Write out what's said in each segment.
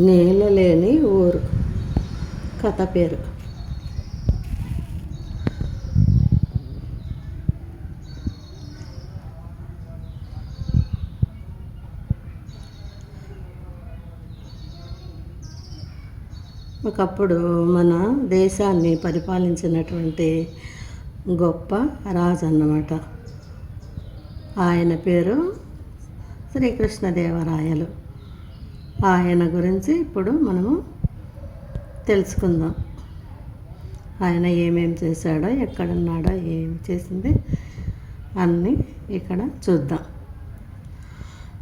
నేల లేని ఊరు. కథ పేరు. ఒకప్పుడు మన దేశాన్ని పరిపాలించినటువంటి గొప్ప రాజు అన్నమాట ఆయన పేరు శ్రీకృష్ణదేవరాయలు. ఆయన గురించి ఇప్పుడు మనము తెలుసుకుందాం. ఆయన ఏమేం చేశాడో ఎక్కడున్నాడో ఏం చేసింది అన్నీ ఇక్కడ చూద్దాం.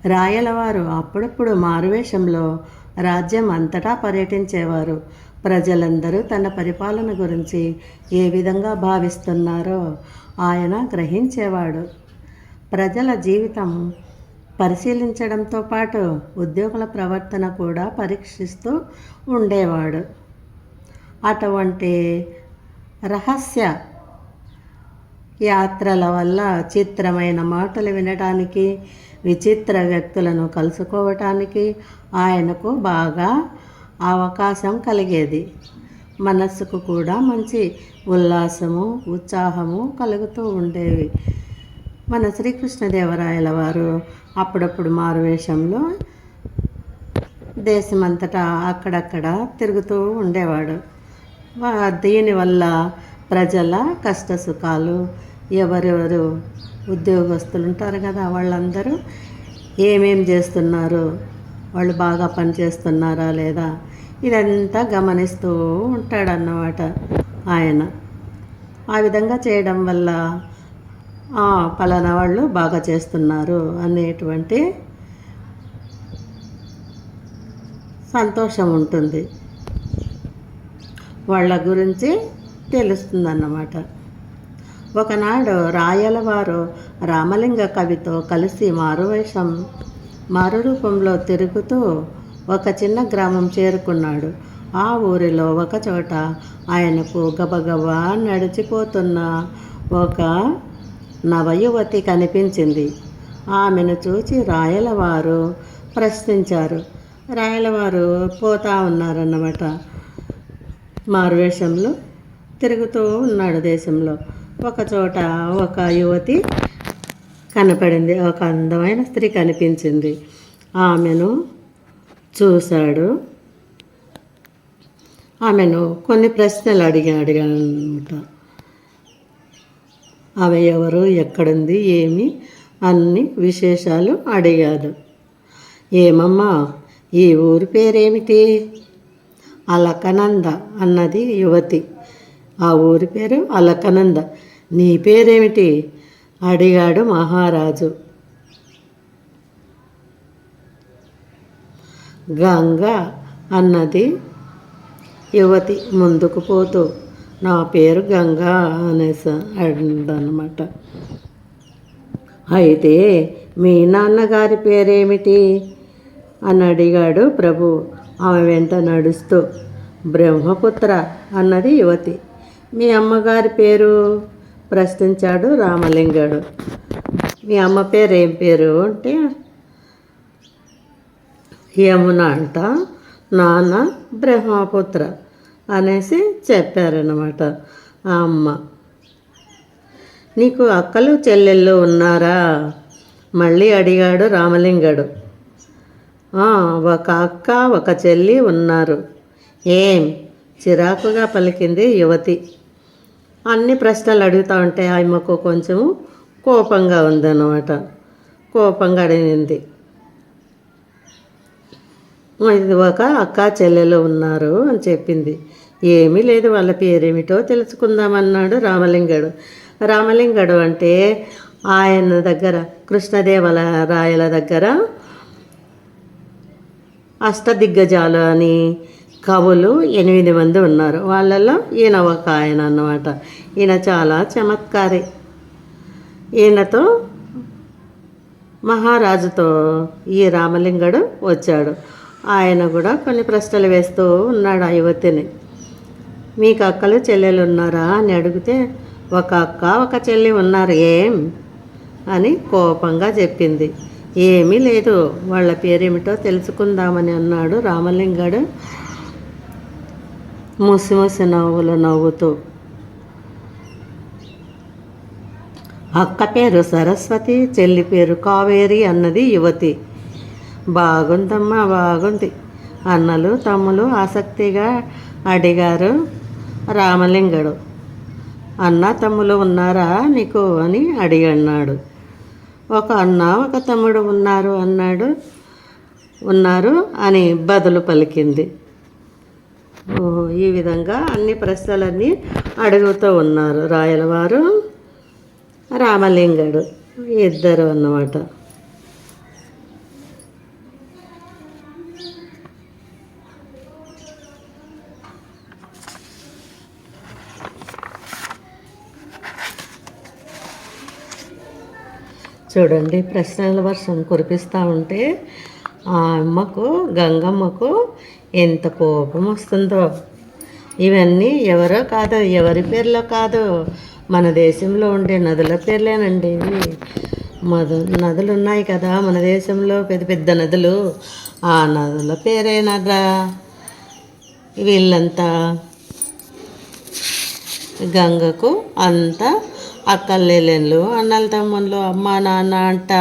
రాయలవారు అప్పుడప్పుడు మారువేషంలో రాజ్యం అంతటా పర్యటించేవారు. ప్రజలందరూ తన పరిపాలన గురించి ఏ విధంగా భావిస్తున్నారో ఆయన గ్రహించేవాడు. ప్రజల జీవితం పరిశీలించడంతో పాటు ఉద్యోగుల ప్రవర్తన కూడా పరీక్షిస్తూ ఉండేవాడు. అటువంటి రహస్య యాత్రల వల్ల చిత్రమైన మాటలు వినడానికి విచిత్ర వ్యక్తులను కలుసుకోవటానికి ఆయనకు బాగా అవకాశం కలిగేది. మనస్సుకు కూడా మంచి ఉల్లాసము ఉత్సాహము కలుగుతూ ఉండేవి. మన శ్రీకృష్ణదేవరాయల వారు అప్పుడప్పుడు మారువేషంలో దేశమంతటా అక్కడక్కడ తిరుగుతూ ఉండేవాడు. దీనివల్ల ప్రజల కష్ట సుఖాలు ఎవరెవరు ఉద్యోగస్తులు ఉంటారు కదా వాళ్ళందరూ ఏమేం చేస్తున్నారు వాళ్ళు బాగా పనిచేస్తున్నారా లేదా ఇదంతా గమనిస్తూ ఉంటాడన్నమాట ఆయన. ఆ విధంగా చేయడం వల్ల పలానా వాళ్ళు బాగా చేస్తున్నారు అనేటువంటి సంతోషం ఉంటుంది. వాళ్ళ గురించి తెలుస్తుందన్నమాట. ఒకనాడు రాయలవారు రామలింగ కవితో కలిసి మారువేషం మారు రూపంలో తిరుగుతూ ఒక చిన్న గ్రామం చేరుకున్నాడు. ఆ ఊరిలో ఒకచోట ఆయనకు గబగబా నడిచిపోతున్న ఒక నవయువతి కనిపించింది. ఆమెను చూచి రాయలవారు ప్రశ్నించారు. రాయలవారు పోతా ఉన్నారన్నమాట. మారువేషంలో తిరుగుతూ ఉన్నాడు దేశంలో. ఒకచోట ఒక యువతి కనపడింది. ఒక అందమైన స్త్రీ కనిపించింది. ఆమెను చూశాడు. ఆమెను కొన్ని ప్రశ్నలు అడిగా అడిగానమాట ఆమె ఎవరు ఎక్కడుంది ఏమి అన్ని విశేషాలు అడిగాడు. ఏమమ్మా ఈ ఊరి పేరేమిటి? అలకనంద అన్నది యువతి. ఆ ఊరి పేరు అలకనంద. నీ పేరేమిటి? అడిగాడు మహారాజు. గంగ అన్నది యువతి ముందుకు పోతూ నా పేరు గంగా అనేసి అనమాట అయితే మీ నాన్నగారి పేరేమిటి? అని అడిగాడు ప్రభు. ఆమె వెంట నడుస్తూ బ్రహ్మపుత్ర అన్నది యువతి. మీ అమ్మగారి పేరు? ప్రశ్నించాడు రామలింగాడు. మీ అమ్మ పేరు ఏం పేరు అంటే? యమున అంట. నాన్న బ్రహ్మపుత్ర. అనేసి చెప్పారనమాట ఆ అమ్మ. నీకు అక్కలు చెల్లెళ్ళు ఉన్నారా? మళ్ళీ అడిగాడు రామలింగడు. ఒక అక్క ఒక చెల్లి ఉన్నారు. ఏం? చిరాకుగా పలికింది యువతి. అన్ని ప్రశ్నలు అడుగుతా ఉంటే ఆమెకు కొంచెం కోపంగా ఉందన్నమాట. కోపంగా అడిగింది. ఇది ఒక అక్క చెల్లెలు ఉన్నారు అని చెప్పింది. ఏమీ లేదు వాళ్ళ పేరేమిటో తెలుసుకుందామన్నాడు రామలింగడు. రామలింగడు అంటే ఆయన దగ్గర కృష్ణదేవల రాయల దగ్గర అష్టదిగ్గజాలు అని కవులు ఎనిమిది మంది ఉన్నారు. వాళ్ళలో ఈయన ఒక ఆయన అన్నమాట. ఈయన చాలా చమత్కారి. ఈయనతో మహారాజుతో ఈ రామలింగడు వచ్చాడు. ఆయన కూడా కొన్ని ప్రశ్నలు వేస్తూ ఉన్నాడు ఆ యువతిని. మీకు అక్కలు చెల్లెలు ఉన్నారా? అని అడిగితే ఒక అక్క ఒక చెల్లి ఉన్నారు ఏం? అని కోపంగా చెప్పింది. ఏమీ లేదు వాళ్ళ పేరేమిటో తెలుసుకుందామని అన్నాడు రామలింగడు ముసి ముసి నవ్వులు నవ్వుతూ. అక్క పేరు సరస్వతి చెల్లి పేరు కావేరి అన్నది యువతి. బాగుందమ్మా బాగుంది. అన్నలు తమ్ములు ఆసక్తిగా అడిగారు రామలింగడు. అన్న తమ్ములు ఉన్నారా నీకు అని అడిగి అన్నాడు ఒక అన్న ఒక తమ్ముడు ఉన్నారు అన్నాడు. ఉన్నారు అని బదులు పలికింది. ఓహో ఈ విధంగా అన్ని ప్రశ్నలన్నీ అడుగుతూ ఉన్నారు రాయలవారు రామలింగడు. ఇద్దరు అన్నమాట. చూడండి ప్రశ్నల వర్షం కురిపిస్తూ ఉంటే ఆ అమ్మకు గంగమ్మకు ఎంత కోపం వస్తుందో. ఇవన్నీ ఎవరో కాదు ఎవరి పేర్లో కాదు. మన దేశంలో ఉండే నదుల పేర్లేనండి ఇవి. మధు నదులు ఉన్నాయి కదా మన దేశంలో పెద్ద పెద్ద నదులు. ఆ నదుల పేరేనరా వీళ్ళంతా గంగకు అంతా అక్కల్లెళ్ళు అన్నల తమ్ముళ్ళు అమ్మ నాన్న అంట.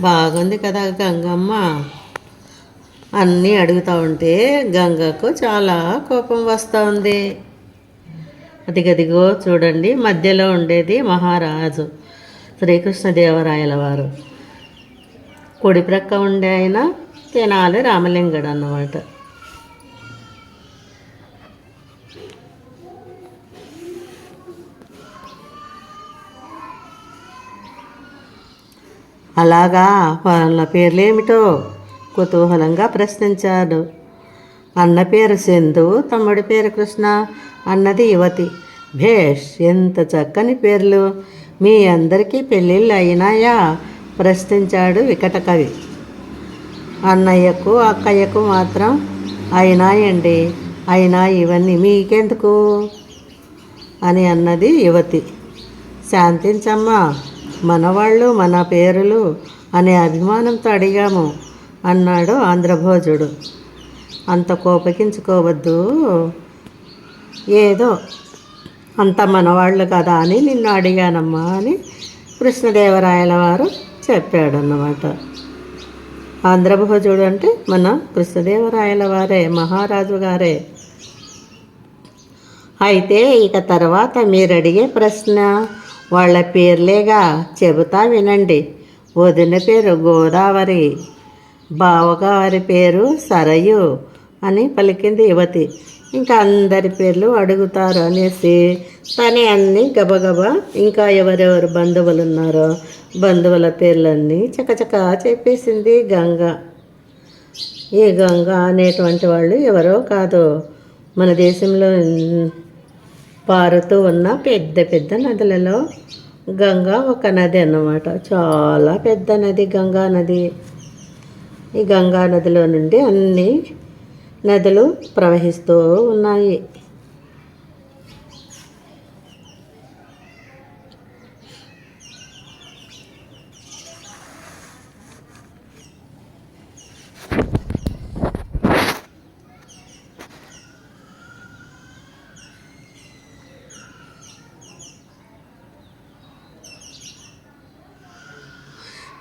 బాగుంది కదా గంగమ్మ. అన్నీ అడుగుతూ ఉంటే గంగకు చాలా కోపం వస్తూ ఉంది. అదిగదిగో చూడండి మధ్యలో ఉండేది మహారాజు శ్రీకృష్ణదేవరాయల వారు. కుడి ప్రక్క ఉండే ఆయన తెనాలి రామలింగడు అన్నమాట. అలాగా వాళ్ళ పేర్లేమిటో కుతూహలంగా ప్రశ్నించాడు. అన్న పేరు సింధు తమ్ముడి పేరు కృష్ణ అన్నది యువతి. భేష్ ఎంత చక్కని పేర్లు. మీ అందరికీ పెళ్ళిళ్ళు అయినాయా ప్రశ్నించాడు వికట కవి అన్నయ్యకు అక్కయ్యకు మాత్రం అయినాయండి. అయినా ఇవన్నీ మీకెందుకు? అని అన్నది యువతి. శాంతించమ్మా. మనవాళ్ళు మన పేరులు అనే అభిమానంతో అడిగాము అన్నాడు ఆంధ్రభోజుడు. అంత కోపగించుకోవద్దు. ఏదో అంత మనవాళ్ళు కదా అని నిన్ను అడిగానమ్మా అని కృష్ణదేవరాయల వారు చెప్పాడన్నమాట. ఆంధ్రభోజుడు అంటే మన కృష్ణదేవరాయల వారే మహారాజు గారే. అయితే ఇక తర్వాత మీరు అడిగే ప్రశ్న వాళ్ళ పేర్లేగా చెబుతా వినండి. వదిన పేరు గోదావరి బావగారి పేరు సరయు అని పలికింది యువతి. ఇంకా అందరి పేర్లు అడుగుతారు అనేసి తనే అన్నీ గబగబా ఇంకా ఎవరెవరు బంధువులు ఉన్నారో బంధువుల పేర్లన్నీ చకచక చెప్పేసింది గంగ. ఈ గంగ అనేటువంటి వాళ్ళు ఎవరో కాదు. మన దేశంలో పారుతూ ఉన్న పెద్ద పెద్ద నదులలో గంగా ఒక నది అన్నమాట. చాలా పెద్ద నది గంగా నది. ఈ గంగా నదిలో నుండి అన్ని నదులు ప్రవహిస్తూ ఉన్నాయి.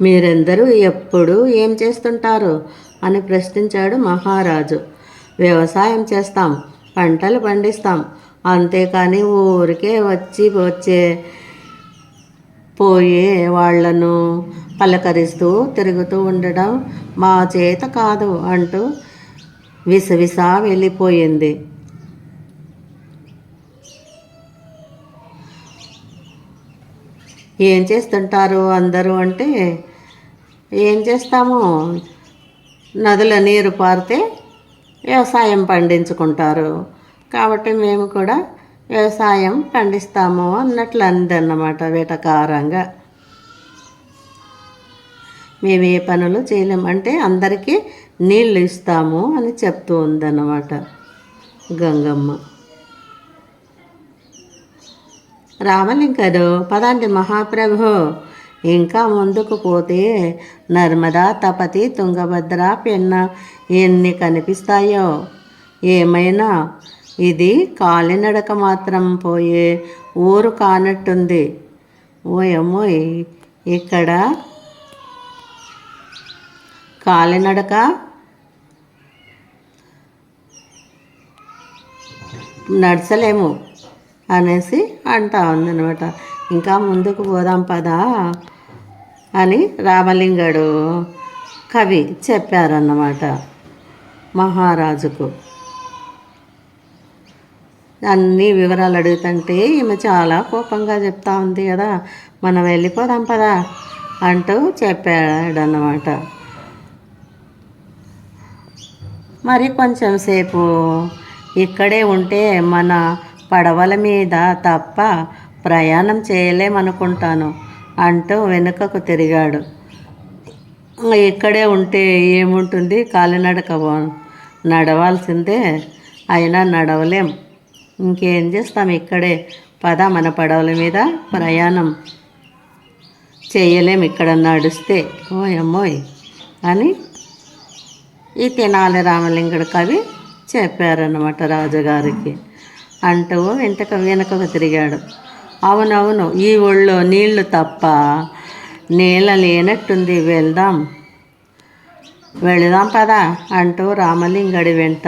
మీరందరూ ఎప్పుడు ఏం చేస్తుంటారు? అని ప్రశ్నించాడు మహారాజు. వ్యవసాయం చేస్తాం పంటలు పండిస్తాం. అంతేకాని ఊరికే వచ్చి వచ్చే పోయే వాళ్ళను పలకరిస్తూ తిరుగుతూ ఉండడం మా చేత కాదు అంటూ విసవిస వెళ్ళిపోయింది. ఏం చేస్తుంటారు అందరూ అంటే ఏం చేస్తాము? నదుల నీరు పారితే వ్యవసాయం పండించుకుంటారు. కాబట్టి మేము కూడా వ్యవసాయం పండిస్తాము అన్నట్లు అందన్నమాట వేటకారంగా. మేము ఏ పనులు చేయలేము. అంటే అందరికీ నీళ్ళు ఇస్తాము అని చెప్తూ ఉందన్నమాట గంగమ్మ. రామలింగడు పదండి మహాప్రభు. ఇంకా ముందుకు పోతే నర్మదా తపతి తుంగభద్ర పెన్న ఎన్ని కనిపిస్తాయో? ఏమైనా? ఇది కాలినడక మాత్రం పోయే ఊరు కానట్టుంది. ఓయమ్మో ఇక్కడ కాలినడక? నడచలేము అనేసి అంటా ఉందనమాట ఇంకా ముందుకు పోదాం పదా అని రామలింగడు కవి చెప్పారన్నమాట మహారాజుకు. అన్ని వివరాలు అడుగుతుంటే ఈమె చాలా కోపంగా చెప్తా ఉంది కదా మనం వెళ్ళిపోదాం పదా అంటూ చెప్పాడన్నమాట. మరి కొంచెం సేపు ఇక్కడే ఉంటే మన పడవల మీద తప్ప ప్రయాణం చేయలేమనుకుంటాను అంటూ వెనుకకు తిరిగాడు. ఇక్కడే ఉంటే ఏముంటుంది? కాలినడక నడవాల్సిందే. అయినా నడవలేం. ఇంకేం చేస్తాం? ఇక్కడే. పద మన పడవల మీద ప్రయాణం చేయలేం. ఇక్కడ నడుస్తే. ఓయమ్మోయ్ అని ఈ తెనాలి రామలింగుడు కవి చెప్పారన్నమాట రాజుగారికి. అంటూ వెంటక వెనకకు తిరిగాడు. అవునవును ఈ ఊళ్ళో నీళ్ళు తప్ప నేల లేనట్టుంది వెళ్దాం. వెళదాం పదా అంటూ రామలింగడి వెంట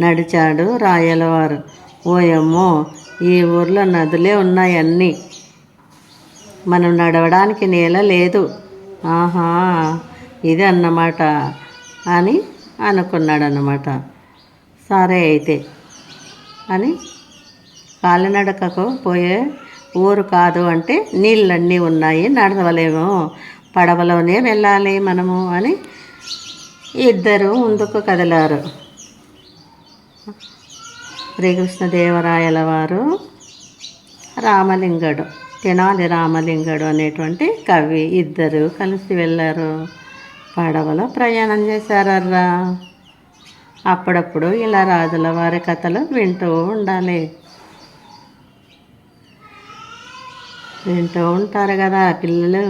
నడిచాడు రాయలవారు. ఓయమ్మో ఈ ఊర్లో నదులే ఉన్నాయన్నీ. మనం నడవడానికి నేల లేదు. ఆహా ఇది అన్నమాట అని అనుకున్నాడు అన్నమాట సరే అయితే అని కాలినడకకు పోయే ఊరు కాదు అంటే నీళ్ళన్నీ ఉన్నాయి నడవలేము పడవలోనే వెళ్ళాలి మనము అని ఇద్దరు ముందుకు కదిలారు. శ్రీకృష్ణదేవరాయల వారు రామలింగడు తెనాలి రామలింగడు అనేటువంటి కవి ఇద్దరు కలిసి వెళ్ళారు. పడవలో ప్రయాణం చేశారర్రా. అప్పుడప్పుడు ఇలా రాజుల వారి కథలు వింటూ ఉండాలి. వింటూ ఉంటారు కదా పిల్లలు.